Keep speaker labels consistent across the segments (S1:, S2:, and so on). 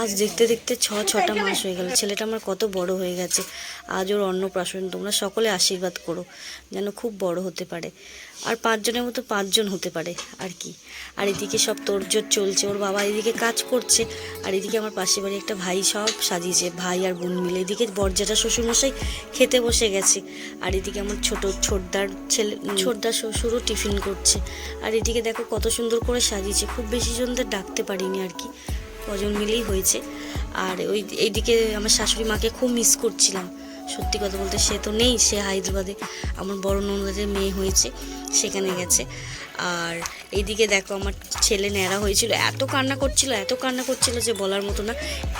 S1: আজ দেখতে দেখতে ছ, ছটা মাস হয়ে গেল। ছেলেটা আমার কত বড় হয়ে গেছে। আজ ওর অন্নপ্রাশন, তোমরা সকলে আশীর্বাদ করো, যেন খুব বড় হতে পারে। আর পাঁচজনের মতো পাঁচজন হতে পারে, আর কি। আর এদিকে সব তোড়জোড় চলছে, ওর বাবা এদিকে কাজ করছে, আর এদিকে আমার পাশে বাড়ি একটা ভাই সব সাজিয়েছে, ভাই আর বোন মিলে। এদিকে বরজাটা শ্বশুরমশাই খেতে বসে গেছে, আর এদিকে আমার ছোট ছোটদার ছেলে ছোটদার শ্বশুরও টিফিন করছে। আর এদিকে দেখো কত সুন্দর করে সাজিয়েছে, খুব বেশি জনদের ডাকতে পারিনি আর কি। কজন মিলেই হয়েছে। আর ওই এইদিকে আমার শাশুড়ি মাকে খুব মিস করছিলাম। সত্যি কথা বলতে সে তো নেই, সে হায়দ্রাবাদে। আমার বড় ননদের মেয়ে হয়েছে, সেখানে গেছে। আর এইদিকে দেখো আমার ছেলে ন্যাড়া হয়েছিল, এত কান্না করছিল, এত কান্না করছিল যে বলার মতো না।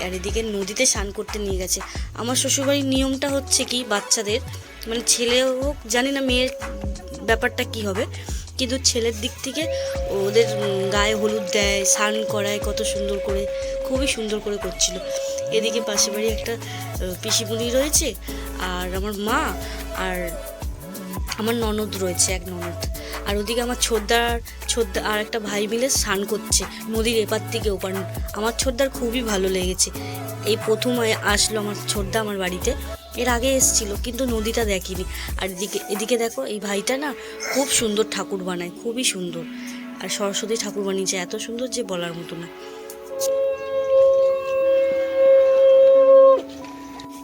S1: আর এদিকে নদীতে স্নান করতে নিয়ে গেছে। আমার শ্বশুরবাড়ির নিয়মটা হচ্ছে কি, বাচ্চাদের মানে ছেলে হোক, জানি না মেয়ের ব্যাপারটা কি হবে কিন্তু ছেলের দিক থেকে ওদের গায়ে হলুদ দেয় স্নান করায় কত সুন্দর করে খুবই সুন্দর করে করছিল। এদিকে পাশে বাড়ি একটা আহ, পিসিমণি রয়েছে আর আমার মা আর আমার ননদ রয়েছে এক ননদ। আর ওদিকে আমার ছোদ্দার ছোদ্দা আর একটা ভাই মিলে স্নান করছে নদীর এপার থেকে ওপার। আমার ছোদ্দার খুবই ভালো লেগেছে। এই প্রথম আসলো আমার ছোদ্দা আমার বাড়িতে। এর আগে এসেছিল, কিন্তু নদীটা দেখিনি। আর এদিকে এদিকে দেখো, এই ভাইটা না খুব সুন্দর ঠাকুর বানায়, খুবই সুন্দর। আর সরস্বতী ঠাকুর বানিয়েছে, এত সুন্দর যে বলার মতো না।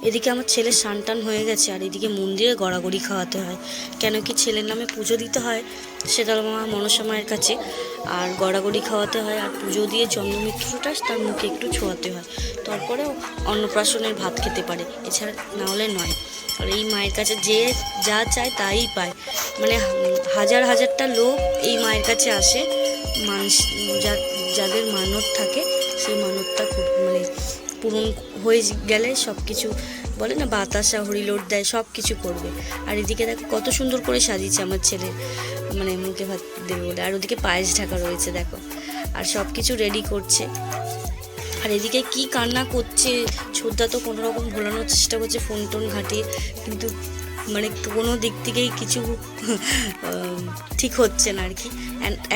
S1: এদিকে আমার ছেলে সানটান হয়ে গেছে, আর এদিকে মন্দিরে গড়াগড়ি খাওয়াতে হয়। কেন কি ছেলের নামে পুজো দিতে হয়, সেটা মা মনসা মায়ের কাছে। আর গড়াগড়ি খাওয়াতে হয়, আর পুজো দিয়ে চন্দ্রমিত্রটা তার মুখে একটু ছোঁয়াতে হয়। তারপরে ও অন্নপ্রাশনের ভাত খেতে পারে, এছাড়া না হলে নয়। আর এই মায়ের কাছে যে যা চায় তাই পায়। মানে হাজার হাজারটা লোক এই মায়ের কাছে আসে। মানুষ যাদের মানত থাকে, সেই মানতটা খুব- মানে পূরণ হয়ে গেলে সব কিছু বলে না, বাতাসা হরিলোট দেয় সব কিছু করবে। আর এদিকে দেখো কত সুন্দর করে সাজিয়েছে আমার ছেলে মানে মুখে ভাত দেবে বলে। আর ওদিকে পায়েস ঢাকা রয়েছে, দেখো। আর সব কিছু রেডি করছে। আর এদিকে কি কান্না করছে, শ্রদ্ধা তো কোনো রকম ভোলানোর চেষ্টা করছে ফোন টোন ঘাটিয়ে। কিন্তু মানে কোনো দিক থেকেই কিছু ঠিক হচ্ছে না আর কি।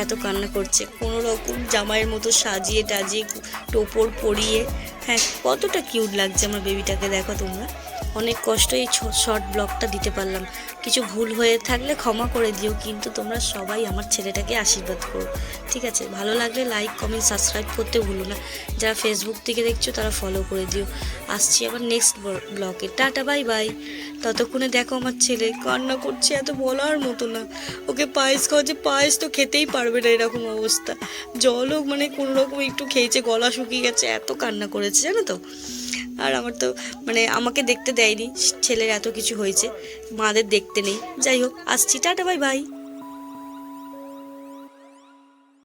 S1: এত কান্না করছে। কোনো রকম জামাইয়ের মতো সাজিয়ে টাজিয়ে টোপর পরিয়ে হ্যাঁ কতটা কিউট লাগছে আমার বেবিটাকে দেখো তোমরা। অনেক কষ্ট এই শর্ট ব্লগটা দিতে পারলাম। কিছু ভুল হয়ে থাকলে ক্ষমা করে দিও, কিন্তু তোমরা সবাই আমার ছেলেটাকে আশীর্বাদ করো। ঠিক আছে? ভালো লাগলে লাইক কমেন্ট সাবস্ক্রাইব করতে ভুলো না। যারা ফেসবুক থেকে দেখছ, তারা ফলো করে দিও। আসছি আবার নেক্সট ব্লগে টাটা বাই বাই ততক্ষণে দেখো আমার ছেলে। কান্না করছে, এত বলার মতো না। ওকে পায়েস খাওয়াচ্ছে, পায়েস তো খেতেই পারবে না এরকম অবস্থা। জলও মানে কোনো রকম একটু খেয়েছে, গলা শুকিয়ে গেছে, এত কান্না করেছে, জানো তো। আর আমার তো মানে আমাকে দেখতে দেয়নি, ছেলের এত কিছু হয়েছে, মাদের দেখতে নেই। যাই হোক, আসছি, টাটা, বাই বাই।